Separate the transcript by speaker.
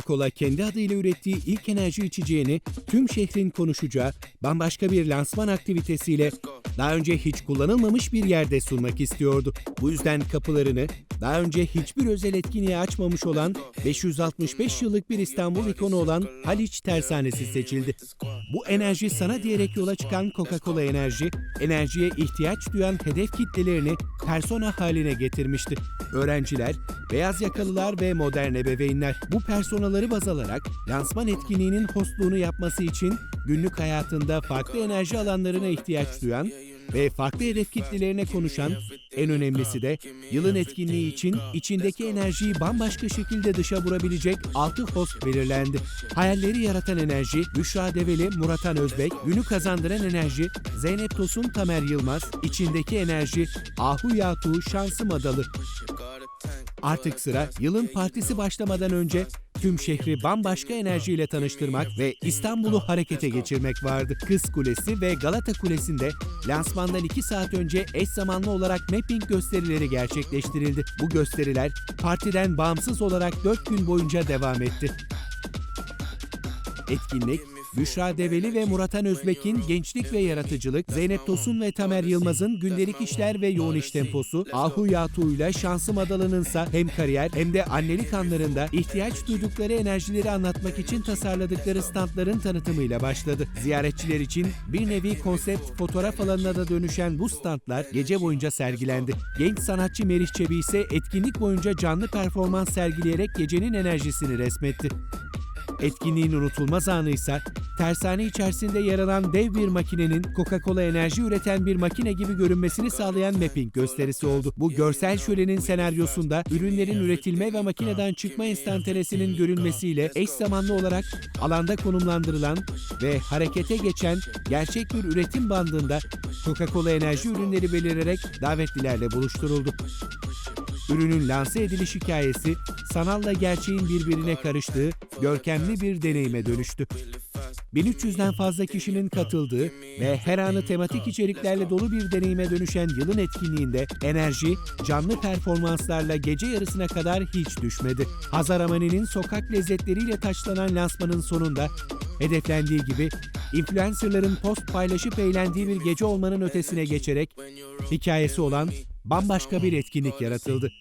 Speaker 1: Coca-Cola kendi adıyla ürettiği ilk enerji içeceğini tüm şehrin konuşacağı bambaşka bir lansman aktivitesiyle daha önce hiç kullanılmamış bir yerde sunmak istiyordu. Bu yüzden kapılarını daha önce hiçbir özel etkinliğe açmamış olan 565 yıllık bir İstanbul ikonu olan Haliç Tersanesi seçildi. Bu enerji sana diyerek yola çıkan Coca-Cola Enerji, enerjiye ihtiyaç duyan hedef kitlelerini persona haline getirmişti. Öğrenciler, beyaz yakalılar ve modern ebeveynler bu personaları baz alarak lansman etkinliğinin hostluğunu yapması için günlük hayatında farklı enerji alanlarına ihtiyaç duyan ve farklı hedef kitlelerine konuşan, en önemlisi de yılın etkinliği için içindeki enerjiyi bambaşka şekilde dışa vurabilecek 6 host belirlendi. Hayalleri yaratan enerji, Büşra Develi, Muratan Özbek, günü kazandıran enerji, Zeynep Tosun, Tamer Yılmaz, içindeki enerji, Ahu Yatu, Şansım Adalı. Artık sıra yılın partisi başlamadan önce tüm şehri bambaşka enerjiyle tanıştırmak ve İstanbul'u harekete geçirmek vardı. Kız Kulesi ve Galata Kulesi'nde lansmandan 2 saat önce eş zamanlı olarak mapping gösterileri gerçekleştirildi. Bu gösteriler partiden bağımsız olarak 4 gün boyunca devam etti. Etkinlik, Büşra Develi ve Muratan Özbek'in gençlik ve yaratıcılık, Zeynep Tosun ve Tamer Yılmaz'ın gündelik işler ve yoğun iş temposu, Ahu Yatu ile Şansım Adalı'nın ise hem kariyer hem de annelik anlarında ihtiyaç duydukları enerjileri anlatmak için tasarladıkları standların tanıtımıyla başladı. Ziyaretçiler için bir nevi konsept fotoğraf alanına da dönüşen bu standlar gece boyunca sergilendi. Genç sanatçı Merih Çebi ise etkinlik boyunca canlı performans sergileyerek gecenin enerjisini resmetti. Etkinliğin unutulmaz anı ise tersane içerisinde yer alan dev bir makinenin Coca-Cola enerji üreten bir makine gibi görünmesini sağlayan mapping gösterisi oldu. Bu görsel şölenin senaryosunda ürünlerin üretilme ve makineden çıkma enstantanesinin görünmesiyle eş zamanlı olarak alanda konumlandırılan ve harekete geçen gerçek bir üretim bandında Coca-Cola enerji ürünleri belirerek davetlilerle buluşturuldu. Ürünün lanse ediliş hikayesi sanalla gerçeğin birbirine karıştığı görkemli bir deneyime dönüştü. 1300'den fazla kişinin katıldığı ve her anı tematik içeriklerle dolu bir deneyime dönüşen yılın etkinliğinde enerji, canlı performanslarla gece yarısına kadar hiç düşmedi. Hazar Amani'nin sokak lezzetleriyle taçlanan lansmanın sonunda hedeflendiği gibi influencerların post paylaşıp eğlendiği bir gece olmanın ötesine geçerek hikayesi olan bambaşka bir etkinlik yaratıldı.